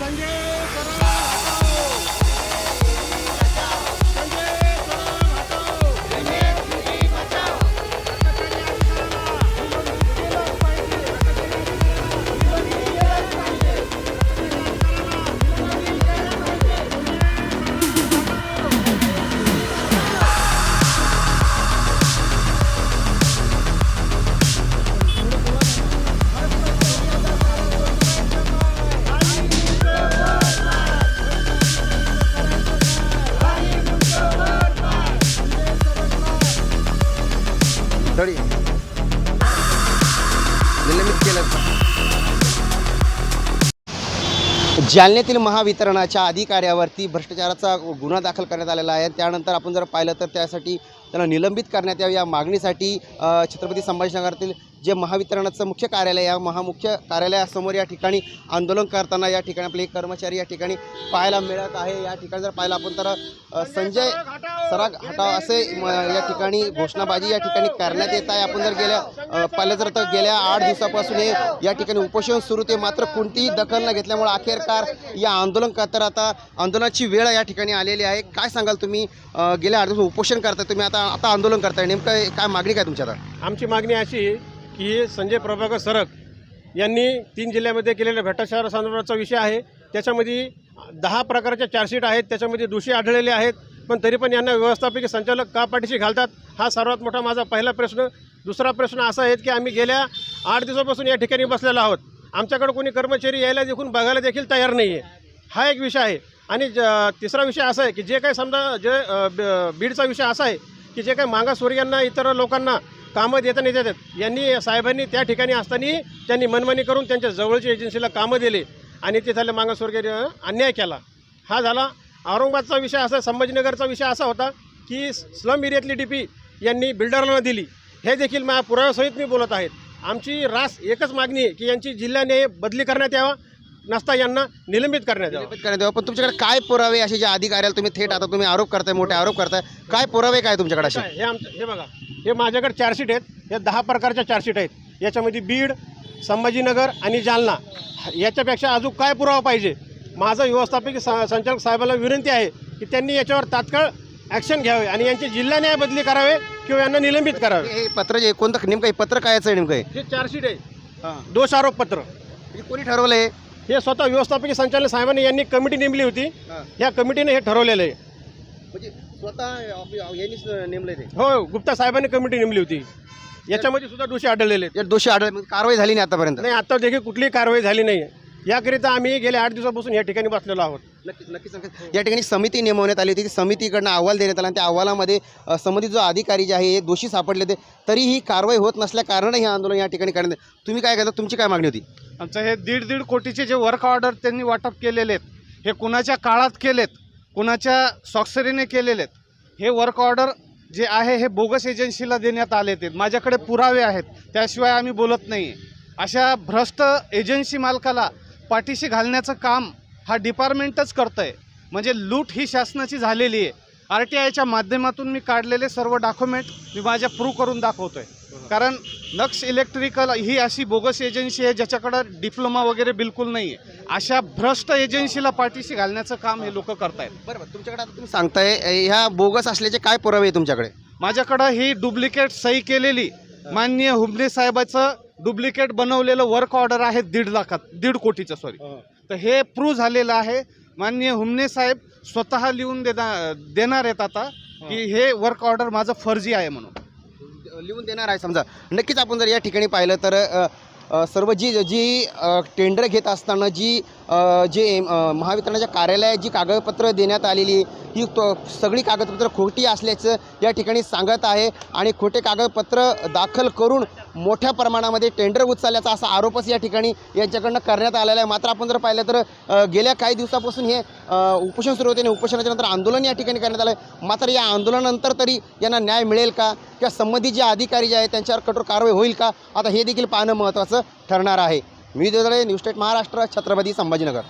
संजय करोड तरी निलंबित केलं. जालन्यातील महावितरणाच्या अधिकाऱ्यावरती भ्रष्टाचाराचा गुन्हा दाखल करण्यात आलेला आहे. त्यानंतर आपण जर पाहिलं तर त्यासाठी त्यांना निलंबित करण्यात यावं या मागणीसाठी छत्रपती संभाजीनगरातील जे महावितरणाचं मुख्य कार्यालय या महामुख्य कार्यालयासमोर या ठिकाणी आंदोलन करताना या ठिकाणी आपले कर्मचारी या ठिकाणी पाहायला मिळत आहे. या ठिकाणी जर पाहिलं आपण तर संजय सराग हटाव असे या ठिकाणी घोषणाबाजी या ठिकाणी करण्यात येत आहे. आपण जर गेल्या पाहिलं जर तर गेल्या आठ दिवसापासून हे या ठिकाणी उपोषण सुरू ते मात्र कोणतीही दखल न घेतल्यामुळे अखेरकार या आंदोलन तर आता आंदोलनाची वेळ या ठिकाणी आलेली आहे. काय सांगाल तुम्ही? गेल्या आठ दिवस उपोषण करताय तुम्ही आता आता आंदोलन करताय. नेमकं काय मागणी काय तुमच्या आता आमची मागणी अशी की संजय प्रभाकर सरक यांनी तीन जिल्ह्यामध्ये केलेल्या भ्रष्टाचार संदर्भाचा विषय आहे. त्याच्यामध्ये दहा प्रकारच्या चार्जशीट आहेत. त्याच्यामध्ये दोषी आढळलेले आहेत. पण तरी पण यांना व्यवस्थापकीय संचालक का पाठीशी घालतात? हा सर्वात मोठा माझा पहिला प्रश्न. दुसरा प्रश्न असा आहे की आम्ही गेल्या आठ दिवसापासून या ठिकाणी बसलेलो आहोत. आमच्याकडे कोणी कर्मचारी यायला देखून बघायला देखील तयार नाही आहे हा एक विषय आहे. आणि ज- तिसरा विषय असा आहे की जे काही समजा जे ब- बीडचा विषय असा आहे की जे काही मागासवर्गीयांना इतर लोकांना कामं देता नाही देतात यांनी साहेबांनी त्या ठिकाणी असताना त्यांनी मनमानी करून त्यांच्या जवळच्या एजन्सीला कामं दिले आणि तिथल्या मागासवर्गीय अन्याय केला. हा झाला. औरंगाबादचा विषय असा संभाजीनगरचा विषय असा होता की स्लम एरियातली डी पी यांनी बिल्डरांना दिली. हे देखील माझ्या पुराव्यासहित मी बोलत आहेत आमची रास एकच मागणी आहे की यांची जिल्ह्याने बदली करण्यात यावा. नसता यांना निलंबित करण्यात यावं. निलंबित करण्यात यावं. पण तुमच्याकडे काय पुरावे असे जे अधिकाऱ्याला तुम्ही थेट आता तुम्ही आरोप करताय मोठे आरोप करताय काय पुरावे काय तुमच्याकडे असे? काय? हे आमचं हे बघा. हे माझ्याकडे चार्जशीट आहेत. हे दहा प्रकारच्या चार्जशीट आहेत. याच्यामध्ये बीड संभाजीनगर आणि जालना. याच्यापेक्षा अजून काय पुरावा पाहिजे? माझं व्यवस्थापकीय स- संचालक साहेबांना विनंती आहे की त्यांनी याच्यावर तात्काळ ॲक्शन घ्यावे आणि यांची जिल्हा न्याय बदली करावे किंवा यांना निलंबित करावे. हे पत्र जे कोणतं नेमकं हे पत्र काय आहे नेमकं हे? हे चार्जशीट आहे. दोष आरोपपत्र हे कोणी ठरवलं हे हे स्वतः व्यवस्थापकीय संचालक साहेबांनी यांनी कमिटी नेमली होती. हां. या कमिटीने हे ठरवलेलं आहे. म्हणजे स्वतः ऑफि- यांनीच नेमलंय ते? हो गुप्ता साहेबांनी कमिटी नेमली होती. याच्यामध्ये सुद्धा दोषी आढळलेले आहेत. या दोषी आढळ म्हणजे कारवाई झाली नाही आतापर्यंत? नाही आता देखील कुठलीही कारवाई झाली नाही. याकरिता आम्ही गेल्या आठ दिवसापासून या ठिकाणी बसलेलो आहोत. नक्कीच नक्कीच नक्कीच. या ठिकाणी समिती नेमवण्यात आली होती. समितीकडनं अहवाल देण्यात आला आणि त्या अहवालामध्ये अ, संबंधित जो अधिकारी जे आहे हे दोषी सापडले ते तरीही कारवाई होत नसल्या कारणाने हे आंदोलन या ठिकाणी करण्यात तुम्ही काय करता? तुमची काय मागणी होती? आमचं हे दीड दीड कोटीचे जे वर्क ऑर्डर त्यांनी वाटप केलेले आहेत हे कुणाच्या काळात केलेत कुणाच्या स्वाक्षरीने केलेले आहेत हे वर्क ऑर्डर जे आहे हे बोगस एजन्सीला देण्यात आले आहेत माझ्याकडे पुरावे आहेत त्याशिवाय आम्ही बोलत नाही अशा भ्रष्ट एजन्सी मालकाला पाठीशी घालण्याचं काम हा डिपार्टमेंटच करतं आहे म्हणजे लूट ही शासनाची झालेली आहे. आर टी आयच्या माध्यमातून मी काढलेले सर्व डॉक्युमेंट मी माझ्या प्रूव्ह करून दाखवतो आहे कारण नक्स इलेक्ट्रिकल ही अशी बोगस एजन्सी आहे ज्याच्याकडं डिप्लोमा वगैरे बिलकुल नाही आहे अशा भ्रष्ट एजन्सीला पाठीशी घालण्याचं काम हे लोक करतायत. बरोबर तुमच्याकडे आता तुम्ही सांगताय ह्या बोगस असल्याचे काय पुरावे आहे तुमच्याकडे? माझ्याकडं ही डुप्लिकेट सही केलेली. माननीय हुबले साहेबाचं डुप्लिकेट बनवलेलं वर्क ऑर्डर आहे दीड लाखात दीड कोटीचं सॉरी तर हे प्रूव्ह झालेलं आहे. माननीय हुमने साहेब स्वतः लिहून देणार देणार आहेत आता की हे वर्क ऑर्डर माझं फर्जी आहे म्हणून. लिहून देणार आहे समजा. नक्कीच आपण जर या ठिकाणी पाहिलं तर सर्व जी जी टेंडर घेत असताना जी जे महावितरणाच्या कार्यालयात जी कागदपत्रं देण्यात आलेली ही तो सगळी कागदपत्रं खोटी असल्याचं या ठिकाणी सांगत आहे आणि खोटे कागदपत्र दाखल करून मोठ्या प्रमाणामध्ये टेंडर उचलल्याचा असा आरोपच या ठिकाणी यांच्याकडनं करण्यात आलेला आहे. मात्र आपण जर पाहिलं तर गेल्या काही दिवसापासून हे उपोषण सुरू होते आणि उपोषणाच्या नंतर आंदोलन या ठिकाणी करण्यात आलं आहे मात्र या आंदोलनानंतर तरी यांना न्याय मिळेल का? किंवा संबंधित जे अधिकारी जे आहेत त्यांच्यावर कठोर कारवाई होईल का? आता हे देखील पाहणं महत्त्वाचं ठरणार आहे. मी देवदळे न्यूज स्टेट महाराष्ट्र छत्रपती संभाजीनगर.